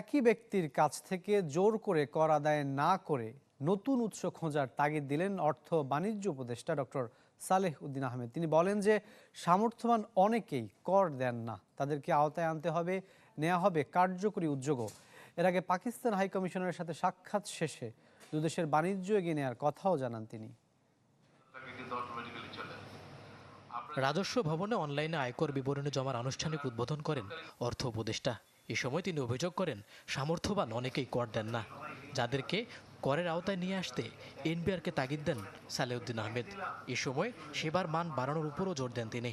একই ব্যক্তির কাছ থেকে জোর করে কর আদায় না করে নতুন উৎস খোঁজার তাগিদ দিলেন অর্থ বাণিজ্য উপদেষ্টা ডক্টর সালেহ উদ্দিন আহমেদ। তিনি বলেন যে, সামর্থ্যবান অনেকেই কর দেন না। তাদেরকে আওতায় আনতে হবে নেওয়া হবে কার্যকরী উদ্যোগও। এর আগে পাকিস্তান হাইকমিশনের সাথে সাক্ষাৎ শেষে দুদেশের বাণিজ্য এগিয়ে নেওয়ার কথাও জানান তিনি। রাজস্ব ভবনে অনলাইনে আয়কর বিবরণী জমার আনুষ্ঠানিক উদ্বোধন করেন অর্থ উপদেষ্টা। এ সময় তিনি অভিযোগ করেন, সামর্থ্যবান অনেকেই কর দেন না। যাদেরকে করের আওতায় নিয়ে আসতে এনবিআরকে তাগিদ দেন সালেউদ্দিন আহমেদ। এ সময় সেবার মান বাড়ানোর উপরও জোর দেন তিনি।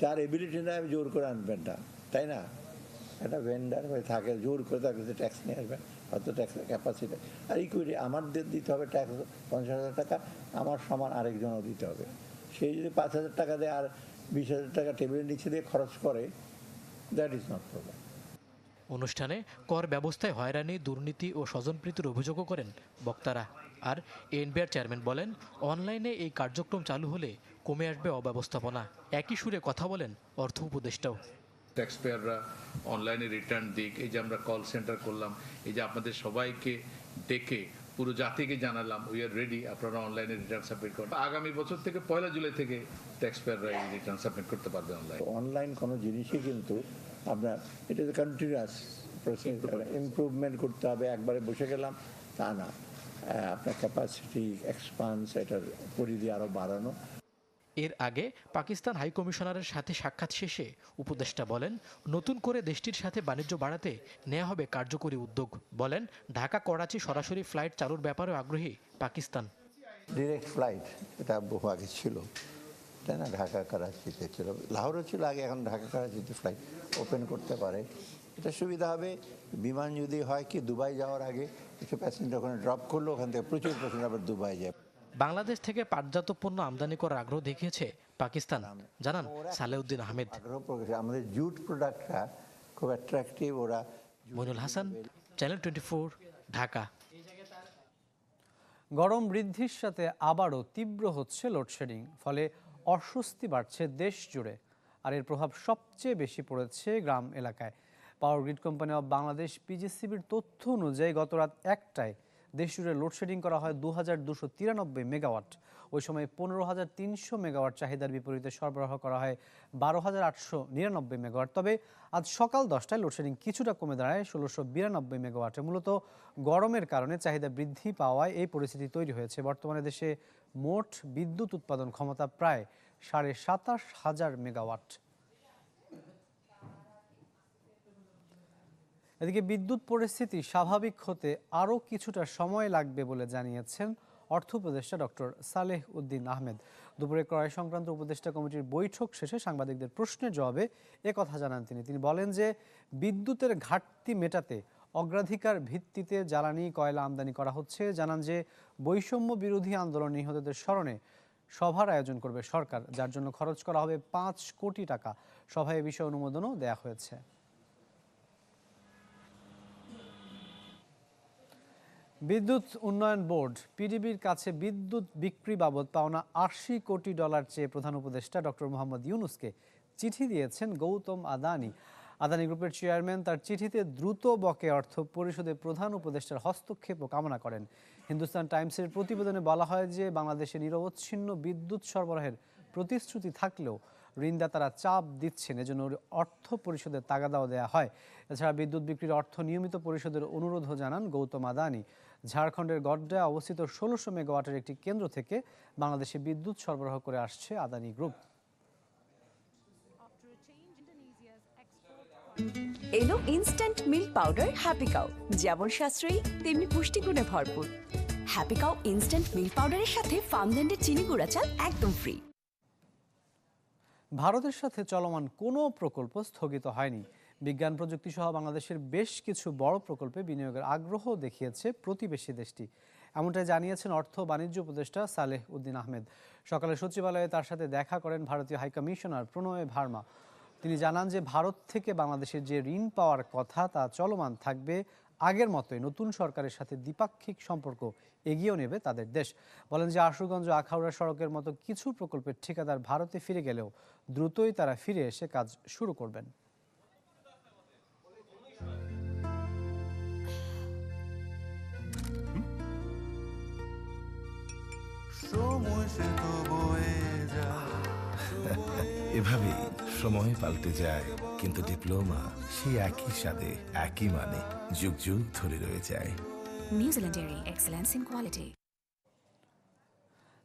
যার এবিলিটি না জোর করে আনবেন না, তাই না? একটা ভেন্ডার হয়ে থাকে, জোর করে তাকে ট্যাক্স নিয়ে আসবেন, হয়তো ট্যাক্সের ক্যাপাসিটি আর ইকুইটি আমার দিতে হবে ট্যাক্স পঞ্চাশ হাজার টাকা, আমার সমান আরেকজনও দিতে হবে। সেই যদি পাঁচ হাজার টাকা দেয় আর বিশ হাজার টাকা টেবিলের নিচে দিয়ে খরচ করে দ্যাট ইজ নট প্রবলেম অনুষ্ঠানে কর ব্যবস্থায় হয়রানি দুর্নীতি ও স্বজনপ্রীতির অভিযোগও করেন বক্তারা। আর এনবিআর চেয়ারম্যান বলেন অনলাইনে এই কার্যক্রম চালু হলে কমে আসবে অব্যবস্থাপনা। একই সুরে কথা বলেন অর্থ উপদেষ্টাও। ট্যাক্সপেয়াররা অনলাইনে রিটার্ন দিক এই যে আমরা কল সেন্টার করলাম এই যে আপনাদের সবাইকে ডেকে পুরো জাতিকে জানালাম উই আর রেডি আপনারা অনলাইনে রিটার্ন সাবমিট করুন। আগামী বছর থেকে পয়লা জুলাই থেকে ট্যাক্সপেয়াররা এই রিটার্ন সাবমিট করতে পারবে অনলাইন অনলাইন কোনো জিনিসই কিন্তু আপনার এটা যে কন্টিনিউয়াস প্রসেস ইমপ্রুভমেন্ট করতে হবে একবারে বসে গেলাম তা না। আপনার ক্যাপাসিটি এক্সপান্স এটার পরিধি আরও বাড়ানো। এর আগে পাকিস্তান হাইকমিশনারের সাথে সাক্ষাৎ শেষে উপদেষ্টা বলেন নতুন করে দেশটির সাথে বাণিজ্য বাড়াতে নেওয়া হবে কার্যকরী উদ্যোগ। বলেন ঢাকা করাচি সরাসরি ফ্লাইট চালুর ব্যাপারেও আগ্রহী পাকিস্তান। ডিরেক্ট ফ্লাইট এটা বহু আগে ছিল। তাই না ঢাকা করাচিতে ছিল। লাহোরও ছিল আগে এখন ঢাকা করাচিতে ফ্লাইট ওপেন করতে পারে। এটা সুবিধা হবে বিমান যদি হয় কি দুবাই যাওয়ার আগে কিছু প্যাসেঞ্জার ওখানে ড্রপ করল ওখান থেকে প্রচুর প্যাসেঞ্জার আবার দুবাই যায়। বাংলাদেশ থেকে পাটজাত পণ্য আমদানি করার আগ্রহ দেখিয়েছে পাকিস্তান। জানান সালেউদ্দিন আহমেদ। আগ্রহ প্রকাশ আমাদের জুট প্রোডাক্টটা খুব অ্যাট্রাকটিভ ওরা Mainul Hasan channel twenty four Dhaka. গরম বৃদ্ধির সাথে আবারও তীব্র হচ্ছে লোডশেডিং ফলে অস্বস্তি বাড়ছে দেশ জুড়ে, আর এর প্রভাব সবচেয়ে বেশি পড়েছে গ্রাম এলাকায়। Power grid company of Bangladesh পিজিসিবির তথ্য অনুযায়ী গত রাত একটায় দেশ জুড়ে লোডশেডিং করা হয় দু হাজার দুশো তিরানব্বই মেগাওয়াট ওই সময় পনেরো হাজার তিনশো মেগাওয়াট চাহিদার বিপরীতে সরবরাহ করা হয় বারো হাজার আটশো নিরানব্বই মেগাওয়াট তবে আজ সকাল দশটায় লোডশেডিং কিছুটা কমে দাঁড়ায় ষোলোশো বিরানব্বই মেগাওয়াটে মূলত গরমের কারণে চাহিদা বৃদ্ধি পাওয়ায় এই পরিস্থিতি তৈরি হয়েছে। বর্তমানে দেশে মোট বিদ্যুৎ উৎপাদন ক্ষমতা প্রায় সাড়ে সাতাশ হাজার মেগাওয়াট। এদিকে বিদ্যুৎ পরিস্থিতি স্বাভাবিক হতে আরও কিছুটা সময় লাগবে বলে জানিয়েছেন অর্থ উপদেষ্টা ডক্টর সালেহ উদ্দিন আহমেদ। দুপুরে ক্রয় সংক্রান্ত উপদেষ্টা কমিটির বৈঠক শেষে সাংবাদিকদের প্রশ্নের জবাবে কথা জানান তিনি। তিনি বলেন যে বিদ্যুতের ঘাটতি মেটাতে অগ্রাধিকার ভিত্তিতে জ্বালানি কয়লা আমদানি করা হচ্ছে। জানান যে, বৈষম্য বিরোধী আন্দোলন নিহতদের স্মরণে সভার আয়োজন করবে সরকার, যার জন্য খরচ করা হবে পাঁচ কোটি টাকা। সভায় এ বিষয়ে অনুমোদনও দেওয়া হয়েছে। বিদ্যুৎ উন্নয়ন বোর্ড, পিডিবির কাছে বিদ্যুৎ বিক্রি বাবদ পাওনা আশি কোটি ডলার চেয়ে প্রধান উপদেষ্টা ডক্টর মোহাম্মদ ইউনুসকে চিঠি দিয়েছেন গৌতম আদানি। আদানি গ্রুপের চেয়ারম্যান তার চিঠিতে দ্রুত বকে অর্থ পরিষদে প্রধান উপদেষ্টার হস্তক্ষেপও কামনা করেন। হিন্দুস্তান টাইমসের প্রতিবেদনে বলা হয় যে বাংলাদেশে নিরবচ্ছিন্ন বিদ্যুৎ সরবরাহের প্রতিশ্রুতি থাকলেও ঋণদাতারা চাপ দিচ্ছেন, এজন্য অর্থ পরিশোধের তাগাদাও দেওয়া হয়। এছাড়া বিদ্যুৎ বিক্রির অর্থ নিয়মিত পরিশোধের অনুরোধও জানান গৌতম আদানি। ঝাড়খণ্ডের গড্ডায় অবস্থিত ষোলোশো মেগাওয়াটের একটি কেন্দ্র থেকে বাংলাদেশে বিদ্যুৎ সরবরাহ করে আসছে আদানি গ্রুপ। এলো instant milk powder happy cow যেমন সাশ্রয়ী, তেমনি পুষ্টিগুণে ভরপুর। হ্যাপি কাউ ইনস্ট্যান্ট মিল্ক পাউডারের সাথে ফার্মল্যান্ডের চিনি গুঁড়া চাল একদম ফ্রি ভারতের সাথে চলমান কোনো প্রকল্প স্থগিত হয়নি। বিজ্ঞান প্রযুক্তি সহ বাংলাদেশের বেশ কিছু বড় প্রকল্পে বিনিয়োগের আগ্রহ দেখিয়েছে প্রতিবেশী দেশটি। এমনটাই জানিয়েছেন অর্থ বাণিজ্য উপদেষ্টা সালেহ উদ্দিন আহমেদ। সকালে সচিবালয়ে তার সাথে দেখা করেন ভারতীয় হাইকমিশনার প্রণয় ভার্মা। তিনি জানান যে ভারত থেকে বাংলাদেশের যে ঋণ পাওয়ার কথা তা চলমান থাকবে আগের মতোই। নতুন সরকারের সাথে দ্বিপাক্ষিক সম্পর্ক এগিয়েও নেবে তাদের দেশ। বলেন যে আশুগঞ্জ আখাউড়া সড়কের মতো কিছু প্রকল্পের ঠিকাদার ভারতে ফিরে গেলেও দ্রুতই তারা ফিরে এসে কাজ শুরু করবেন। এভাবেই সময় পাল্টে যায় কিন্তু ডিপ্লোমা সেই একই সাথে একই মানে যুগ যুগ ধরে রয়ে যায়। excellence in quality.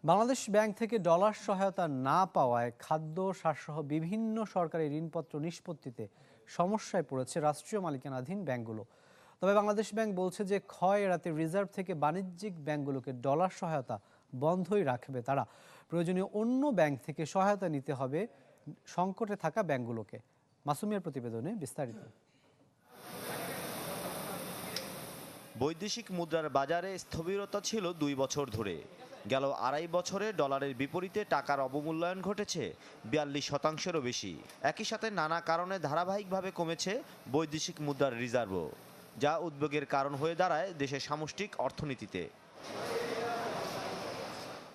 Bangladesh bank থেকে ডলার সহায়তা না পাওয়ায় খাদ্য সারসহ বিভিন্ন সরকারি ঋণপত্র নিষ্পত্তিতে সমস্যায় পড়েছে রাষ্ট্রীয় মালিকানাধীন ব্যাংকগুলো। তবে বাংলাদেশ ব্যাংক বলছে যে ক্ষয় এড়াতে রিজার্ভ থেকে বাণিজ্যিক ব্যাংকগুলোকে ডলার সহায়তা বন্ধই রাখবে তারা। প্রয়োজনীয় অন্য ব্যাংক থেকে সহায়তা নিতে হবে সংকটে থাকা ব্যাংকগুলোকে। মাসুমিয়ার প্রতিবেদনে বিস্তারিত। বৈদেশিক মুদ্রার বাজারে স্থবিরতা ছিল দুই বছর ধরে। গেল আড়াই বছরে ডলারের বিপরীতে টাকার অবমূল্যায়ন ঘটেছে বিয়াল্লিশ শতাংশেরও বেশি। একই সাথে নানা কারণে ধারাবাহিকভাবে কমেছে বৈদেশিক মুদ্রার রিজার্ভও, যা উদ্বেগের কারণ হয়ে দাঁড়ায় দেশের সামষ্টিক অর্থনীতিতে।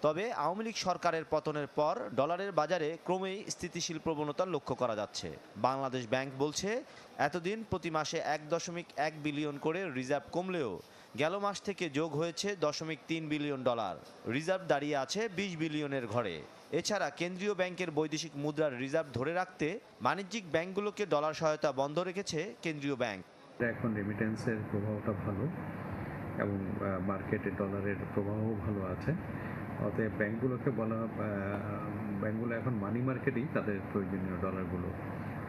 তবে আওয়ামী লীগ সরকারের পতনের পর ডলারের বাজারে ক্রমেই স্থিতিশীল প্রবণতা লক্ষ্য করা যাচ্ছে। বাংলাদেশ ব্যাংক বলছে, এতদিন প্রতি মাসে এক দশমিক এক বিলিয়ন করে রিজার্ভ কমলেও গেল মাস থেকে যোগ হয়েছে দশমিক তিন বিলিয়ন ডলার। রিজার্ভ দাঁড়িয়ে আছে বিশ বিলিয়নের ঘরে। এছাড়া কেন্দ্রীয় ব্যাংকের বৈদেশিক মুদ্রার রিজার্ভ ধরে রাখতে বাণিজ্যিক ব্যাংকগুলোকে ডলার সহায়তা বন্ধ রেখেছে কেন্দ্রীয় ব্যাংক। এখন রেমিটেন্সের প্রভাবটা ভালো এবং মার্কেটে ডলারের প্রভাবও ভালো আছে। অতএব ব্যাংকগুলোকে বলা আহ, ব্যাংকগুলো এখন মানি মার্কেটেই তাদের প্রয়োজনীয় ডলারগুলো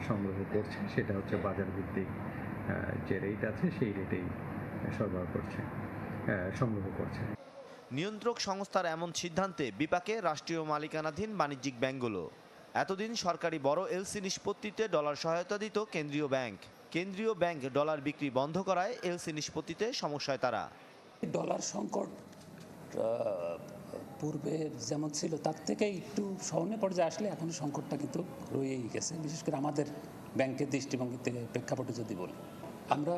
সংগ্রহ করছে। সেটা হচ্ছে বাজার ভিত্তিক আহ, যে রেট আছে সেই রেটেই সরবরাহ করছে আহ, সংগ্রহ করছে। নিয়ন্ত্রক সংস্থার এমন সিদ্ধান্তে বিপাকে রাষ্ট্রীয় মালিকানাধীন বাণিজ্যিক ব্যাংকগুলো। এতদিন সরকারি বড় এলসি নিষ্পত্তিতে ডলার সহায়তা দিত কেন্দ্রীয় ব্যাংক। কেন্দ্রীয় ব্যাংক ডলার বিক্রি বন্ধ করায় এলসি নিষ্পত্তিতে সমস্যায় তারা। ডলার সংকট পূর্বে যেমন ছিল, তার থেকে একটু সহনে পর্যায়ে আসলে এখন সংকটটা কিন্তু রয়েই গেছে। বিশেষ করে আমাদের ব্যাংকের দৃষ্টিভঙ্গি থেকে প্রেক্ষাপটে যদি বলি, আমরা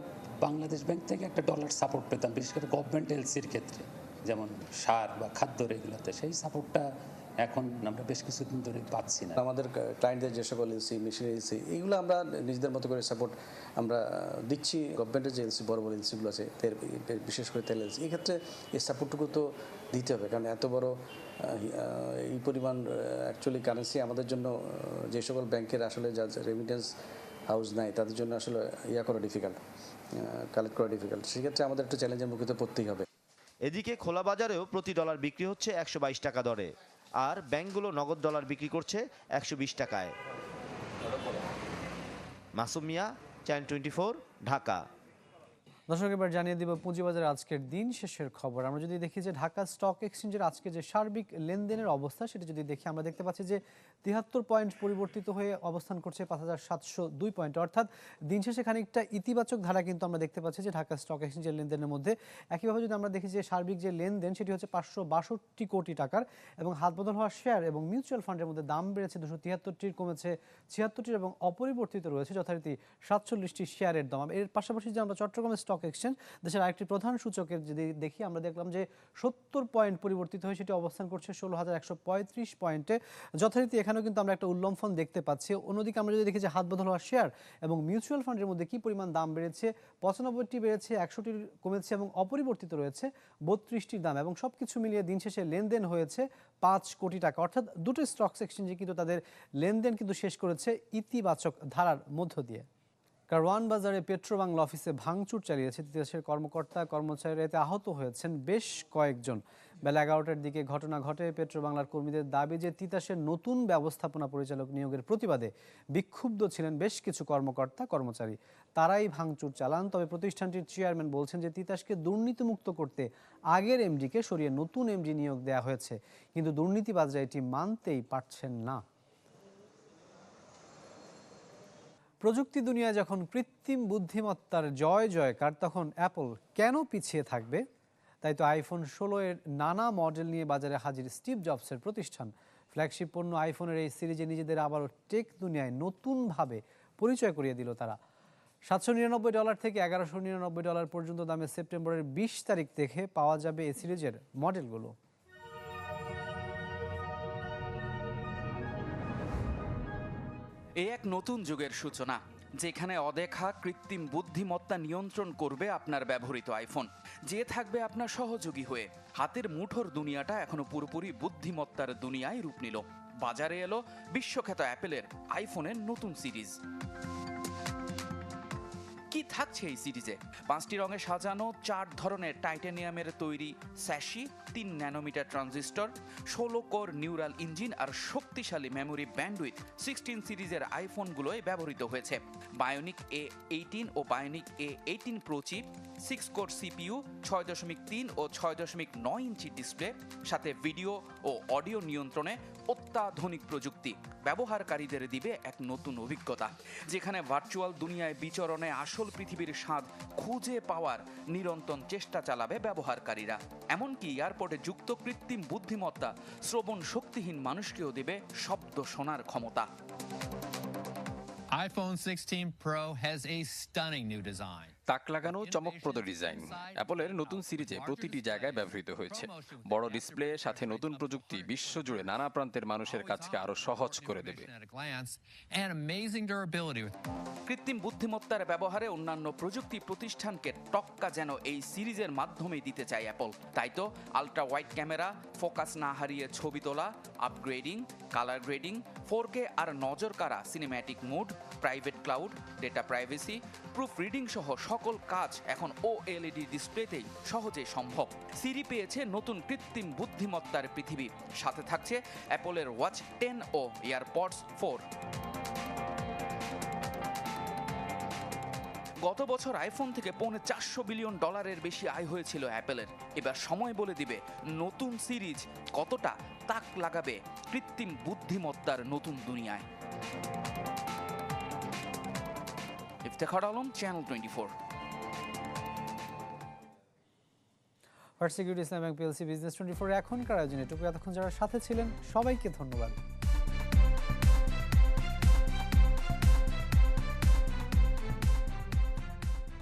বাংলাদেশ ব্যাংক থেকে একটা ডলার সাপোর্ট পেতাম, বিশেষ করে গভর্নমেন্ট এলসির ক্ষেত্রে। যেমন সার বা খাদ্য এগুলোতে সেই সাপোর্টটা এখন আমরা বেশ কিছুদিন ধরে পাচ্ছি না। আমাদের ক্লায়েন্টদের যে সকল এলসি মেশিন এলসি এইগুলো আমরা নিজেদের মতো করে সাপোর্ট আমরা দিচ্ছি। গভর্নমেন্টের যে এলসি বড় বড় এলসিগুলো আছে তেল বিশেষ করে তেল এলসি এই ক্ষেত্রে এই সাপোর্টটুকু তো দিতে হবে। কারণ এত বড় এই পরিমাণ অ্যাকচুয়ালি কারেন্সি আমাদের জন্য যে সকল ব্যাংকের আসলে যা রেমিটেন্স হাউস নাই তাদের জন্য আসলে ইয়া করা ডিফিকাল্ট কালেক্ট করা ডিফিকাল্ট সেক্ষেত্রে আমাদের একটু চ্যালেঞ্জের মুখে তো পড়তেই হবে। এদিকে খোলা বাজারেও প্রতি ডলার বিক্রি হচ্ছে একশো বাইশ টাকা দরে। আর ব্যাংকগুলো নগদ ডলার বিক্রি করছে একশো বিশ টাকায়। মাসুমিয়া চ্যান টোয়েন্টি ঢাকা। দর্শক, এবার জানিয়ে দিব পুঁজিবাজার আজকের দিন শেষের খবর। আমরা যদি দেখি যে ঢাকা স্টক এক্সচেঞ্জের আজকে যে সার্বিক লেনদেনের অবস্থা, সেটা যদি দেখি, আমরা দেখতে পাচ্ছি যে তিহাত্তর পয়েন্ট পরিবর্তিত হয়ে অবস্থান করছে পাঁচ হাজার সাতশো দুই পয়েন্ট। অর্থাৎ দিন শেষে খানিকটা ইতিবাচক ধারা কিন্তু আমরা দেখতে পাচ্ছি যে ঢাকা স্টক এক্সচেঞ্জের লেনদেনের মধ্যে। একইভাবে যদি আমরা দেখি যে সার্বিক যে লেনদেন, সেটি হচ্ছে পাঁচশো বাষট্টি কোটি টাকার এবং হাত বদল হওয়া শেয়ার এবং মিউচুয়াল ফান্ডের মধ্যে দাম বেড়েছে দুশো তিয়াত্তরটির, কমেছে ছিয়াত্তরটির এবং অপরিবর্তিত রয়েছে যথারীতি সাতচল্লিশটি শেয়ারের দাম। এর পাশাপাশি যে আমরা চট্টগ্রামের স্টক এক্সচেঞ্জ দেশের আরেকটি প্রধান সূচকের যদি দেখি, আমরা দেখলাম যে সত্তর পয়েন্ট পরিবর্তিত হয়ে সেটি অবস্থান করছে ষোলো হাজার একশো পঁয়ত্রিশ পয়েন্টে যথারীতি এখানেও কিন্তু আমরা একটা উল্লম্ফন দেখতে পাচ্ছি। অন্যদিকে আমরা যদি দেখি যে হাত বদল হওয়া শেয়ার এবং মিউচুয়াল ফান্ডের মধ্যে কি পরিমাণ দাম বেড়েছে, পঁচানব্বইটি বেড়েছে একশোটির কমেছে এবং অপরিবর্তিত রয়েছে, বত্রিশটির দাম এবং সব কিছু মিলিয়ে দিন শেষে লেনদেন হয়েছে পাঁচ কোটি টাকা। অর্থাৎ দুটো স্টক এক্সচেঞ্জে কিন্তু তাদের লেনদেন কিন্তু শেষ করেছে ইতিবাচক ধারার মধ্য দিয়ে। কারওয়ান বাজারে পেট্রোবাংলা অফিসে ভাঙচুর চালিয়েছে তিতাসের কর্মকর্তা। কর্মচারীরা এতে আহত হয়েছেন বেশ কয়েকজন। বেলা এগারোটার দিকে ঘটনা ঘটে পেট্রোবাংলার কর্মীদের দাবি যে তিতাসের নতুন ব্যবস্থাপনা পরিচালক নিয়োগের প্রতিবাদে বিক্ষুব্ধ ছিলেন বেশ কিছু কর্মকর্তা, কর্মচারী। তারাই ভাঙচুর চালান, তবে প্রতিষ্ঠানটির চেয়ারম্যান বলছেন যে তিতাসকে দুর্নীতিমুক্ত করতে আগের এমডিকে সরিয়ে নতুন এমডি নিয়োগ দেওয়া হয়েছে। কিন্তু দুর্নীতিবাজরা এটি মানতেই পারছেন না। প্রযুক্তি দুনিয়ায় যখন কৃত্রিম বুদ্ধিমত্তার জয় জয়কার, তখন অ্যাপল কেন পিছিয়ে থাকবে? তাই তো আইফোন ষোলো এর নানা মডেল নিয়ে বাজারে হাজির স্টিভ জবসের প্রতিষ্ঠান। ফ্ল্যাগশিপ পণ্য আইফোনের এই সিরিজে নিজেদের আবারও টেক দুনিয়ায় নতুনভাবে পরিচয় করিয়ে দিল তারা। সাতশো নিরানব্বই ডলার থেকে এগারোশো নিরানব্বই ডলার পর্যন্ত দামে সেপ্টেম্বরের বিশ তারিখ থেকে পাওয়া যাবে এই সিরিজের মডেলগুলো। এ এক নতুন যুগের সূচনা, যেখানে অদেখা কৃত্রিম বুদ্ধিমত্তা নিয়ন্ত্রণ করবে আপনার ব্যবহৃত আইফোন। যে থাকবে আপনার সহযোগী হয়ে। হাতের মুঠোর দুনিয়াটা এখনও পুরোপুরি বুদ্ধিমত্তার দুনিয়ায় রূপ নিল। বাজারে এলো বিশ্বখ্যাত অ্যাপেলের আইফোনের নতুন সিরিজ। থাকছে এই সিরিজে। পাঁচটি রঙে সাজানো, চার ধরনের টাইটানিয়ামের তৈরি স্যাশি, তিন ন্যানোমিটার ট্রানজিস্টর, ষোলো কোর নিউরাল ইঞ্জিন আর শক্তিশালী মেমোরি ব্যান্ডউইথ সিক্সটিন সিরিজের আইফোনগুলোয় ব্যবহৃত হয়েছে। Bionic A eighteen O bionic A eighteen pro chip, six core CPU, ছয় দশমিক তিন ও ছয় দশমিক নয় ইঞ্চি ডিসপ্লে, সাথে ভিডিও ও অডিও নিয়ন্ত্রণে অত্যাধুনিক প্রযুক্তি ব্যবহারকারীদের দিবে এক নতুন অভিজ্ঞতা, যেখানে ভার্চুয়াল দুনিয়ায় বিচরণে আসল পৃথিবীর স্বাদ খুঁজে পাওয়ার নিরন্তর চেষ্টা চালাবে ব্যবহারকারীরা এমনকি এয়ারপোর্টে যুক্ত কৃত্রিম বুদ্ধিমত্তা শ্রবণ শক্তিহীন মানুষকেও দেবে শব্দ শোনার ক্ষমতা iPhone 16 Pro has a stunning new design. তাক লাগানো চমকপ্রদ ডিজাইন। অ্যাপলের নতুন সিরিজে প্রতিটি জায়গায় ব্যবহৃত হয়েছে। বড় ডিসপ্লে সাথে নতুন প্রযুক্তি বিশ্বজুড়ে নানা প্রান্তের মানুষের কাজকে আরও সহজ করে দেবে। কৃত্রিম বুদ্ধিমত্তার ব্যবহারে অন্যান্য প্রযুক্তি প্রতিষ্ঠানকে টক্কা যেন এই সিরিজের মাধ্যমেই দিতে চায় অ্যাপল। তাই তো আলট্রা ওয়াইড ক্যামেরা ফোকাস না হারিয়ে ছবি তোলা upgrading colour grading four K আর নজর কারা cinematic mode private cloud data privacy proof reading সহ সকল কাজ এখন ও এলইডি ডিসপ্লেতেই সহজে সম্ভব। সিরি পেয়েছে নতুন কৃত্রিম বুদ্ধিমত্তার পৃথিবী। সাথে থাকছে অ্যাপলের ওয়াচ টেন ও এয়ারপডস ফোর গত বছর আইফোন থেকে পৌনে চারশো বিলিয়ন ডলারের বেশি আয় হয়েছিল অ্যাপেলের এবার সময় বলে দিবে, নতুন সিরিজ কতটা তাক লাগাবে কৃত্রিম বুদ্ধিমত্তার নতুন দুনিয়ায়। Iftekhar Alam channel twenty four first security Islam bank PLC business twenty four এখনকার আয়োজনে এটুকু এতক্ষণ যারা সাথে ছিলেন, সবাইকে ধন্যবাদ।